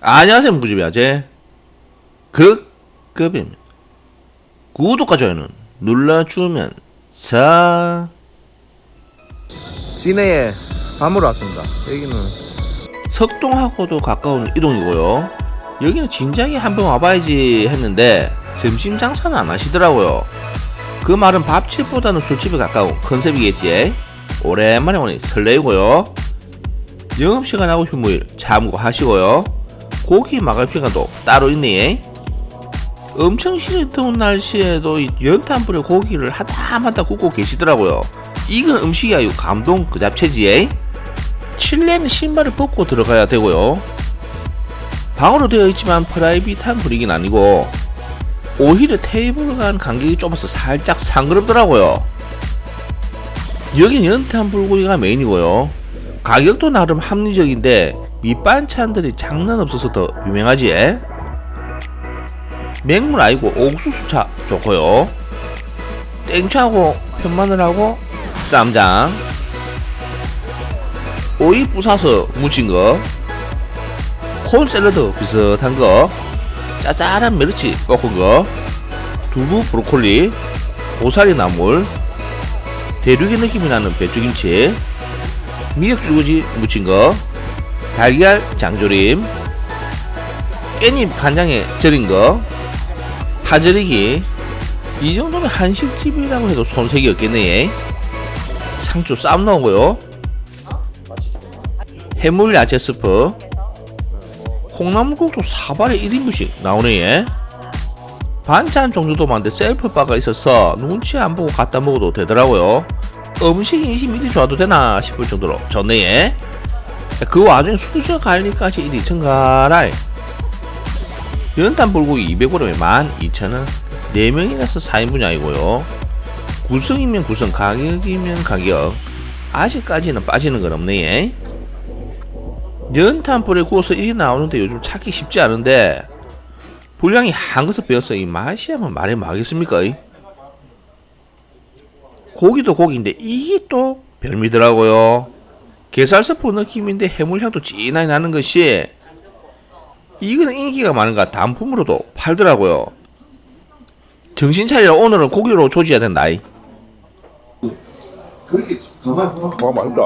안녕하세요 아재 극급입니다. 구독과 좋아요는 눌러주면 사. 시내에 밤으로 왔습니다. 여기는 석동하고도 가까운 이동이고요. 여기는 진작에 한번 와봐야지 했는데 점심 장사는 안 하시더라고요. 그 말은 밥집보다는 술집에 가까운 컨셉이겠지. 오랜만에 오니 설레이고요. 영업시간하고 휴무일 참고하시고요 고기 마감 시간도 따로 있네 엄청 시리 더운 날씨에도 이 연탄불에 고기를 하다마다 굽고 계시더라고요 이건 음식이 아니고 감동 그 잡채지에 실내는 신발을 벗고 들어가야 되고요. 방으로 되어 있지만 프라이빗한 분위기는 아니고 오히려 테이블 간 간격이 좁아서 살짝 상그럽더라고요. 여긴 연탄 불고기가 메인이고요. 가격도 나름 합리적인데 밑반찬들이 장난 없어서 더 유명하지. 맹물 아니고 옥수수차 좋고요. 땡초하고 편마늘하고 쌈장. 오이 부사서 무친 거, 콘 샐러드 비슷한 거, 짜잘한 메르치 볶은 거, 두부 브로콜리, 고사리 나물, 대륙의 느낌이 나는 배추김치, 미역 줄거지 무친 거, 달걀 장조림, 깻잎 간장에 절인 거, 파절이기, 이 정도면 한식집이라고 해도 손색이 없겠네. 상추 쌈 넣고요. 해물 야채 스프 콩나물국도 사발에 1인분씩 나오네 얘. 반찬 종류도 많은데 셀프바가 있어서 눈치 안 보고 갖다 먹어도 되더라고요 음식 인심 이리 좋아도 되나 싶을 정도로 좋네 얘. 그 와중에 수저 관리까지 이리 청가라 연탄 불고기 200g에 12,000원 4명이라서 4인분이 아니고요 구성이면 구성 가격이면 가격 아직까지는 빠지는 건 없네 얘. 연탄불에 구워서 이게 나오는데 요즘 찾기 쉽지 않은데 분량이 한 것을 빼어서 이 맛이 하면 말해 뭐하겠습니까? 이? 고기도 고기인데 이게 또 별미더라고요. 게살스프 느낌인데 해물향도 진하게 나는 것이 이거는 인기가 많은가 단품으로도 팔더라고요. 정신 차리라 오늘은 고기로 조지야 된다. 이. 와 맛있다.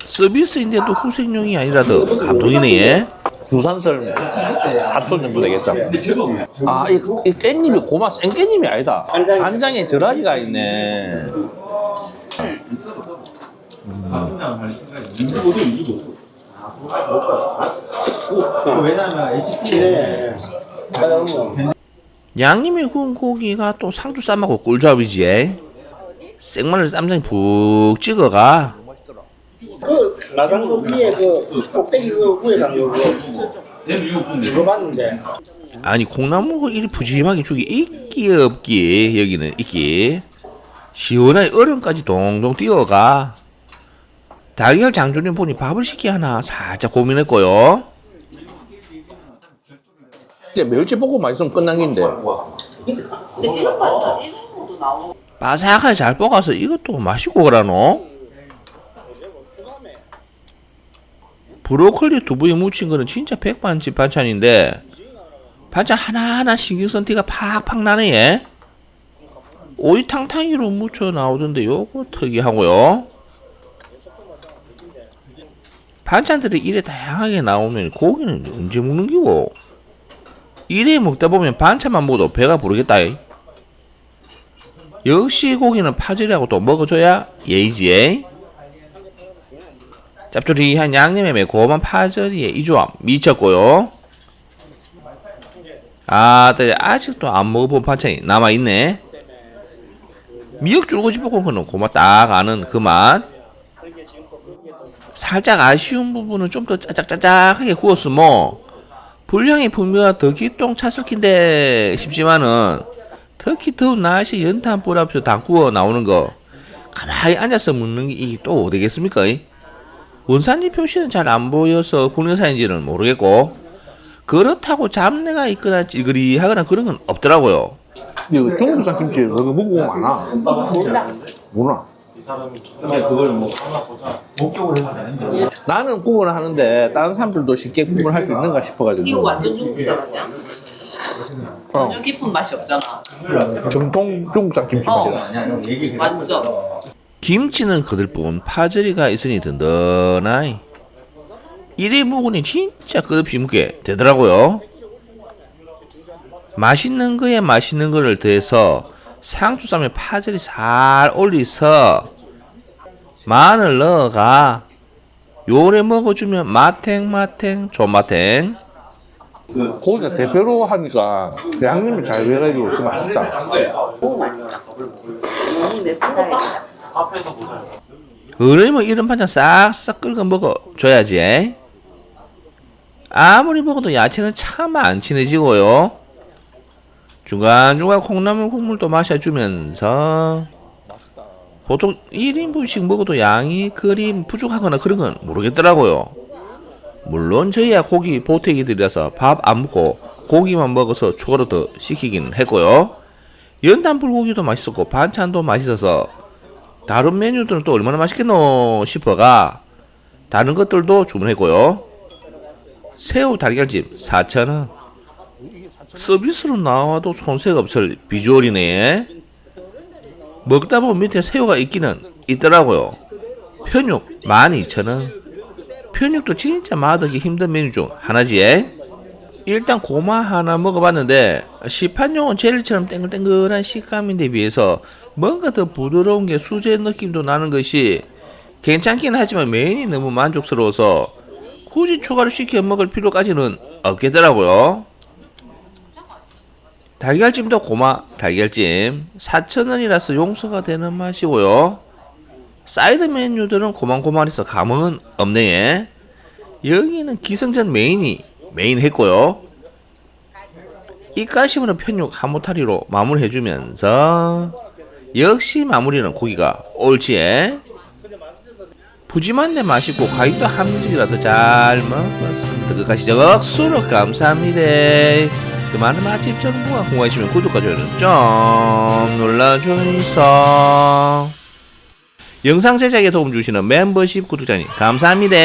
서비스인데도 후생용이 아니라 더 감동이네. 얘. 두산설 사촌 정도 되겠다. 아, 이, 이 깻잎이 고마 생 깻잎이 아니다. 간장에 절하기가 있네. 왜냐면 HP에 양념에 구운 고기가 또 상추 쌈하고 꿀조합이지. 생마늘 쌈장이 푹 찍어가. 그 라장고 위에 그 꼭대기 그 위에 간거 그거 봤는데 아니 콩나물고 이리 푸짐하게 주기 있기 없기 여기는 있기. 시원하게 얼음까지 동동 뛰어가. 달걀 장조림 보니 밥을 시키 하나 살짝 고민했고요. 이제 멸치 볶음만 있으면 끝난 긴데. 바삭하게 잘 볶아서 이것도 마시고 그라노? 브로콜리 두부에 무친 거는 진짜 백반집 반찬인데 반찬 하나하나 신경 쓴 티가 팍팍 나네 얘. 오이 탕탕이로 무쳐 나오던데 요거 특이하고요. 반찬들이 이래 다양하게 나오면 고기는 언제 먹는 기고? 이래 먹다 보면 반찬만 먹어도 배가 부르겠다. 이. 역시 고기는 파절이하고 또 먹어줘야 예의지. 짭조리한 양념에 매콤한 파절이의 이 조합 미쳤고요. 아들 아직도 안 먹어본 반찬이 남아있네. 미역 줄고지 볶음은 고마 딱 아는 그 맛. 살짝 아쉬운 부분은 좀 더 짜짝짜짝하게 구웠으면 불량의 풍미가 더 기똥 찼을 낀데 싶지만은 특히 더운 날씨 연탄 불 앞에서 다 구워 나오는 거 가만히 앉아서 먹는 게 이게 또 어디겠습니까? 이? 원산지 표시는 잘 안 보여서 국내산인지는 모르겠고 그렇다고 잡내가 있거나 찌그리 하거나 그런 건 없더라고요. 이거 중국산 김치 너가 먹어보면 알아. 몰라. 몰라. 근데 그걸 뭐 나는 구분을 하는데 다른 사람들도 쉽게 구분할 수 있는가 싶어가지고 이거 완전 중국 사람이야? 어. 전혀 깊은 맛이 없잖아. 정통 중국산 김치맛이야 완전. 김치는 그들 뿐 파절이가 있으니 든든하이. 이래 먹으니 진짜 끝없이 묵게 되더라고요. 맛있는 거에 맛있는 거를 더해서 상추쌈에 파절이 살 올리서 마늘 넣어가 요래 먹어주면 마탱 마탱 존마탱 고기가 대표로 하니까 양념이 잘 돼가지고 좀 맛있다 너무 맛있다. 너무 내 스타일이야. 그러면 이런 반찬 싹싹 끓여 먹어줘야지. 아무리 먹어도 야채는 참 안 친해지고요. 중간중간 콩나물 국물도 마셔주면서 보통 1인분씩 먹어도 양이 그리 부족하거나 그런 건 모르겠더라고요. 물론 저희야 고기 보태기들이라서 밥 안 먹고 고기만 먹어서 추가로 더 시키긴 했고요. 연탄 불고기도 맛있었고 반찬도 맛있어서 다른 메뉴들은 또 얼마나 맛있겠노 싶어가 다른 것들도 주문했고요. 새우 달걀찜 4,000원. 서비스로 나와도 손색 없을 비주얼이네. 먹다 보면 밑에 새우가 있기는 있더라고요. 편육 12,000원. 편육도 진짜 맛하기 힘든 메뉴 중 하나지. 일단 고마 하나 먹어봤는데 시판용은 젤리처럼 땡글땡글한 식감인데 비해서 뭔가 더 부드러운 게 수제 느낌도 나는 것이 괜찮긴 하지만 메인이 너무 만족스러워서 굳이 추가로 시켜 먹을 필요까지는 없겠더라고요. 달걀찜도 고마 달걀찜 4,000원이라서 용서가 되는 맛이고요. 사이드 메뉴들은 고만고만해서 감흥은 없네. 여기는 기승전 메인이 메인 했고요. 이까시브는 편육 한모타리로 마무리해주면서 역시 마무리는 고기가 옳지에 푸짐한데 맛있고 가격도 합리적이라서 잘 먹었습니다. 끝까지 적수로 감사합니다. 그 많은 맛집 정보가 궁금하시면 구독과 좋아요는 좀 눌러주이소 영상 제작에 도움 주시는 멤버십 구독자님 감사합니다.